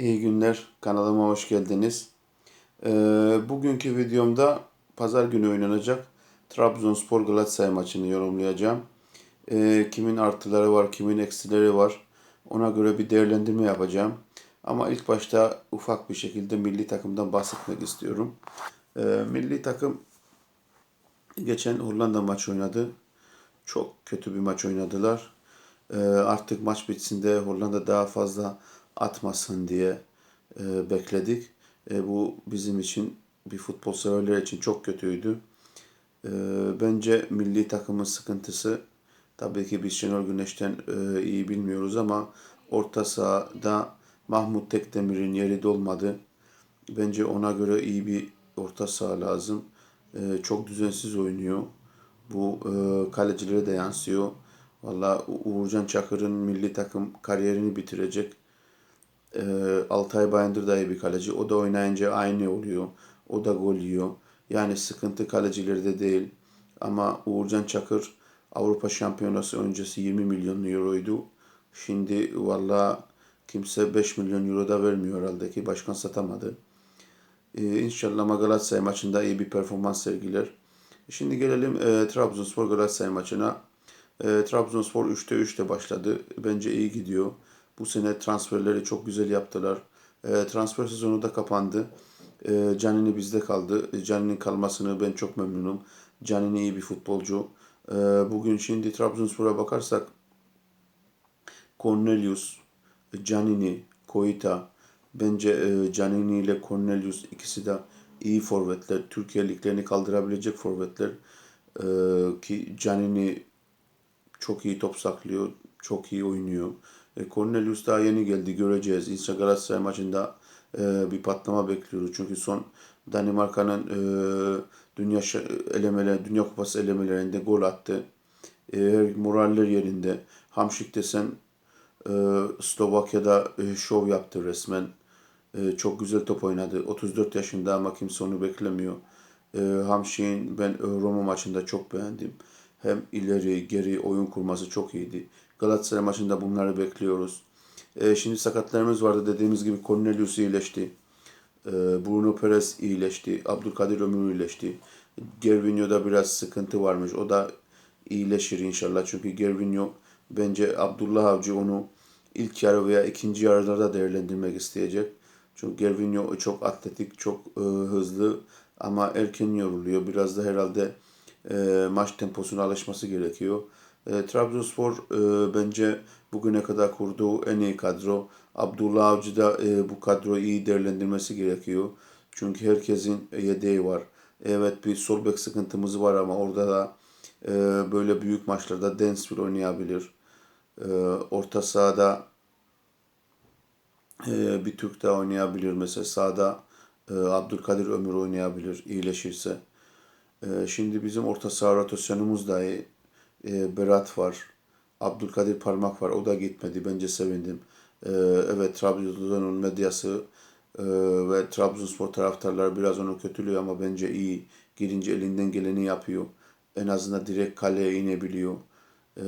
İyi günler. Kanalıma hoş geldiniz. Ee, bugünkü videomda pazar günü oynanacak Trabzonspor Galatasaray maçını yorumlayacağım. Ee, kimin artıları var, kimin eksileri var. Ona göre bir değerlendirme yapacağım. Ama ilk başta ufak bir şekilde milli takımdan bahsetmek istiyorum. Ee, milli takım geçen Hollanda maç oynadı. Çok kötü bir maç oynadılar. Ee, artık maç bitsin Hollanda daha fazla atmasın diye e, bekledik. E, bu bizim için bir futbol severler için çok kötüydü. E, bence milli takımın sıkıntısı tabii ki biz Şenol Güneş'ten e, iyi bilmiyoruz ama orta sahada Mahmut Tekdemir'in yeri dolmadı. Bence ona göre iyi bir orta saha lazım. E, çok düzensiz oynuyor. Bu e, kalecilere de yansıyor. Valla Uğurcan Çakır'ın milli takım kariyerini bitirecek. E, Altay Bayındır da iyi bir kaleci. O da oynayınca aynı oluyor. O da gol yiyor. Yani sıkıntı kalecileri de değil. Ama Uğurcan Çakır Avrupa Şampiyonası öncesi 20 milyon euroydu. Şimdi valla kimse 5 milyon euro da vermiyor herhalde ki başkan satamadı. Ee, inşallah Galatasaray maçında iyi bir performans sergiler. Şimdi gelelim e, Trabzonspor Galatasaray maçına. E, Trabzonspor 3'te 3'te başladı. Bence iyi gidiyor. Bu sene transferleri çok güzel yaptılar. E, transfer sezonu da kapandı. E, Canini bizde kaldı. Canini'nin kalmasını ben çok memnunum. Canini iyi bir futbolcu. E, bugün şimdi Trabzonspor'a bakarsak Cornelius, Canini, Koita, bence e, Canini ile Cornelius ikisi de iyi forvetler. Türkiye liglerini kaldırabilecek forvetler. E, ki Canini çok iyi top saklıyor, çok iyi oynuyor. E, Cornelius daha yeni geldi, göreceğiz. İnşallah Galatasaray maçında e, bir patlama bekliyoruz. Çünkü son Danimarka'nın e, dünya elemeler, dünya kupası elemelerinde gol attı. E, moraller yerinde. Hamşik desen e, Slovakya'da e, şov yaptı resmen. Çok güzel top oynadı. 34 yaşında ama kimse onu beklemiyor. E, Hamşik'in ben Roma maçında çok beğendim. Hem ileri geri oyun kurması çok iyiydi. Galatasaray maçında bunları bekliyoruz. E, şimdi sakatlarımız vardı dediğimiz gibi Cornelius iyileşti. E, Bruno Perez iyileşti. Abdülkadir Ömür iyileşti. Gervinho'da biraz sıkıntı varmış. O da iyileşir inşallah. Çünkü Gervinho bence Abdullah Avcı onu ilk yarı veya ikinci yarılarda değerlendirmek isteyecek. Çünkü Gervinho çok atletik, çok e, hızlı ama erken yoruluyor. Biraz da herhalde e, maç temposuna alışması gerekiyor. E, Trabzonspor e, bence bugüne kadar kurduğu en iyi kadro. Abdullah Avcı da e, bu kadroyu iyi değerlendirmesi gerekiyor. Çünkü herkesin yedeği var. Evet bir sol bek sıkıntımız var ama orada da e, böyle büyük maçlarda Densville oynayabilir. E, orta sahada e, bir Türk daha oynayabilir. Mesela sağda e, Abdülkadir Ömür oynayabilir iyileşirse. E, şimdi bizim orta saha rotasyonumuz da iyi e, Berat var. Abdülkadir Parmak var. O da gitmedi. Bence sevindim. E, evet Trabzon'un medyası e, ve Trabzonspor taraftarları biraz onu kötülüyor ama bence iyi. Girince elinden geleni yapıyor. En azından direkt kaleye inebiliyor. E,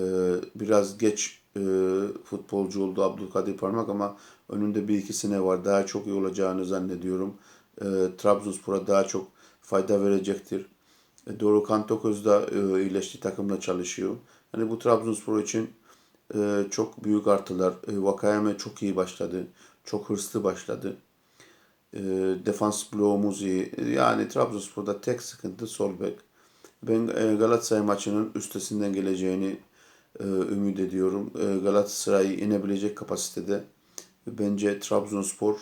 biraz geç e, futbolcu oldu Abdülkadir Parmak ama önünde bir iki sene var. Daha çok iyi olacağını zannediyorum. Trabzonspor'a daha çok fayda verecektir. E, Dorukhan Toköz e, iyileşti takımla çalışıyor. Yani bu Trabzonspor için e, çok büyük artılar. E, Vakayeme çok iyi başladı. Çok hırslı başladı. E, defans bloğumuz iyi. Yani Trabzonspor'da tek sıkıntı sol bek. Ben Galatasaray maçının üstesinden geleceğini ümit ediyorum. Galatasaray inebilecek kapasitede. Bence Trabzonspor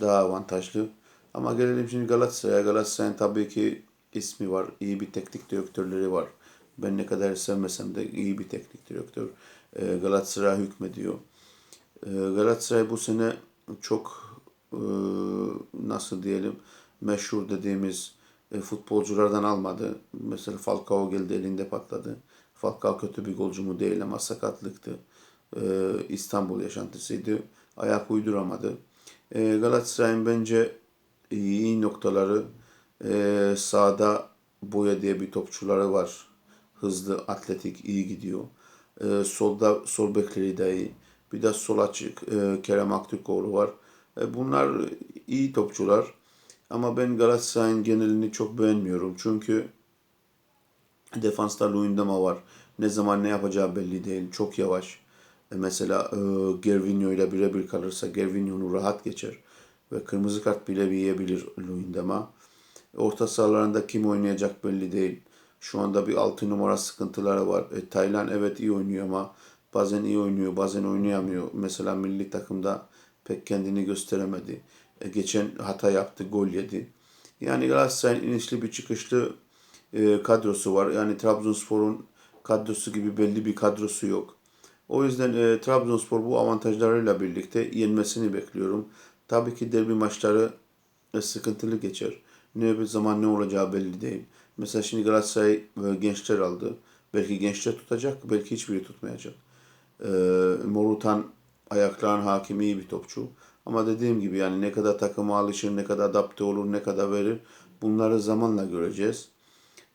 daha avantajlı. Ama gelelim şimdi Galatasaray'a. Galatasaray'ın tabii ki ismi var. iyi bir teknik direktörleri var. Ben ne kadar sevmesem de iyi bir teknik direktör. E, Galatasaray hükmediyor. E, Galatasaray bu sene çok e, nasıl diyelim meşhur dediğimiz e, futbolculardan almadı. Mesela Falcao geldi elinde patladı. Falcao kötü bir golcü mu değil ama sakatlıktı. E, İstanbul yaşantısıydı. Ayak uyduramadı. Galatasaray'ın bence iyi noktaları ee, sağda Boya diye bir topçuları var. Hızlı, atletik, iyi gidiyor. Ee, solda sol bekleri de iyi. Bir de sol açık e, Kerem Aktürkoğlu var. E, bunlar iyi topçular. Ama ben Galatasaray'ın genelini çok beğenmiyorum. Çünkü defansta Luyendama var. Ne zaman ne yapacağı belli değil. Çok yavaş. E, mesela e, Gervinho ile birebir kalırsa Gervinho'nu rahat geçer. Ve kırmızı kart bile yiyebilir Luyendama. Orta sahalarında kim oynayacak belli değil. Şu anda bir 6 numara sıkıntıları var. E, Taylan evet iyi oynuyor ama bazen iyi oynuyor, bazen oynayamıyor. Mesela milli takımda pek kendini gösteremedi. E, geçen hata yaptı, gol yedi. Yani Galatasaray'ın inişli bir çıkışlı e, kadrosu var. Yani Trabzonspor'un kadrosu gibi belli bir kadrosu yok. O yüzden e, Trabzonspor bu avantajlarıyla birlikte yenmesini bekliyorum. Tabii ki derbi maçları e, sıkıntılı geçer. Ne bir zaman ne olacağı belli değil. Mesela şimdi Galatasaray gençler aldı. Belki gençler tutacak, belki hiçbiri tutmayacak. E, Morutan ayakların hakimi iyi bir topçu. Ama dediğim gibi yani ne kadar takıma alışır, ne kadar adapte olur, ne kadar verir bunları zamanla göreceğiz.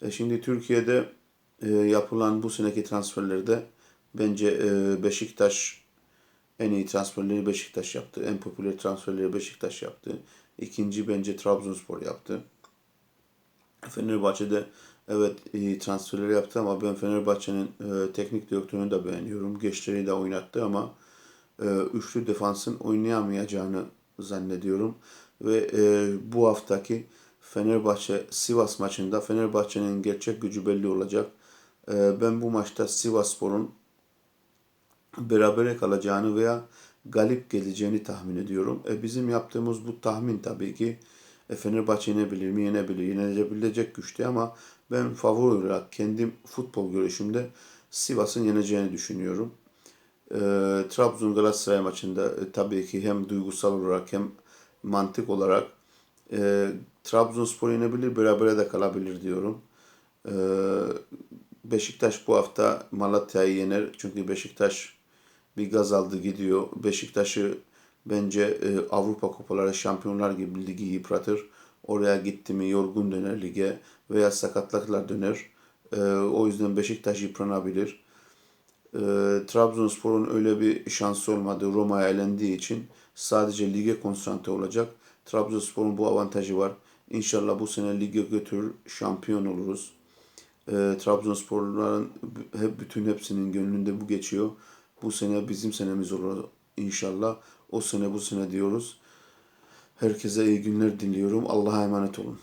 E, şimdi Türkiye'de e, yapılan bu seneki transferlerde bence e, Beşiktaş en iyi transferleri Beşiktaş yaptı. En popüler transferleri Beşiktaş yaptı. İkinci bence Trabzonspor yaptı. Fenerbahçe'de evet transferleri yaptı ama ben Fenerbahçe'nin e, teknik direktörünü de beğeniyorum. Gençleri de oynattı ama e, üçlü defansın oynayamayacağını zannediyorum. Ve e, bu haftaki Fenerbahçe Sivas maçında Fenerbahçe'nin gerçek gücü belli olacak. E, ben bu maçta Sivasspor'un berabere kalacağını veya galip geleceğini tahmin ediyorum. E, bizim yaptığımız bu tahmin tabii ki e, Fenerbahçe yenebilir mi? Yenebilir. Yenebilecek güçte ama ben favori olarak kendim futbol görüşümde Sivas'ın yeneceğini düşünüyorum. E, Trabzon Galatasaray maçında e, tabii ki hem duygusal olarak hem mantık olarak e, Trabzonspor yenebilir, berabere de kalabilir diyorum. E, Beşiktaş bu hafta Malatya'yı yener. Çünkü Beşiktaş bir gaz aldı gidiyor. Beşiktaş'ı bence e, Avrupa Kupaları Şampiyonlar gibi ligi yıpratır. Oraya gitti mi yorgun döner lige veya sakatlıklar döner. E, o yüzden Beşiktaş yıpranabilir. E, Trabzonspor'un öyle bir şansı olmadı. Roma'ya elendiği için sadece lige konsantre olacak. Trabzonspor'un bu avantajı var. İnşallah bu sene lige götürür, şampiyon oluruz. E, Trabzonsporluların hep bütün hepsinin gönlünde bu geçiyor. Bu sene bizim senemiz olur inşallah. O sene bu sene diyoruz. Herkese iyi günler diliyorum. Allah'a emanet olun.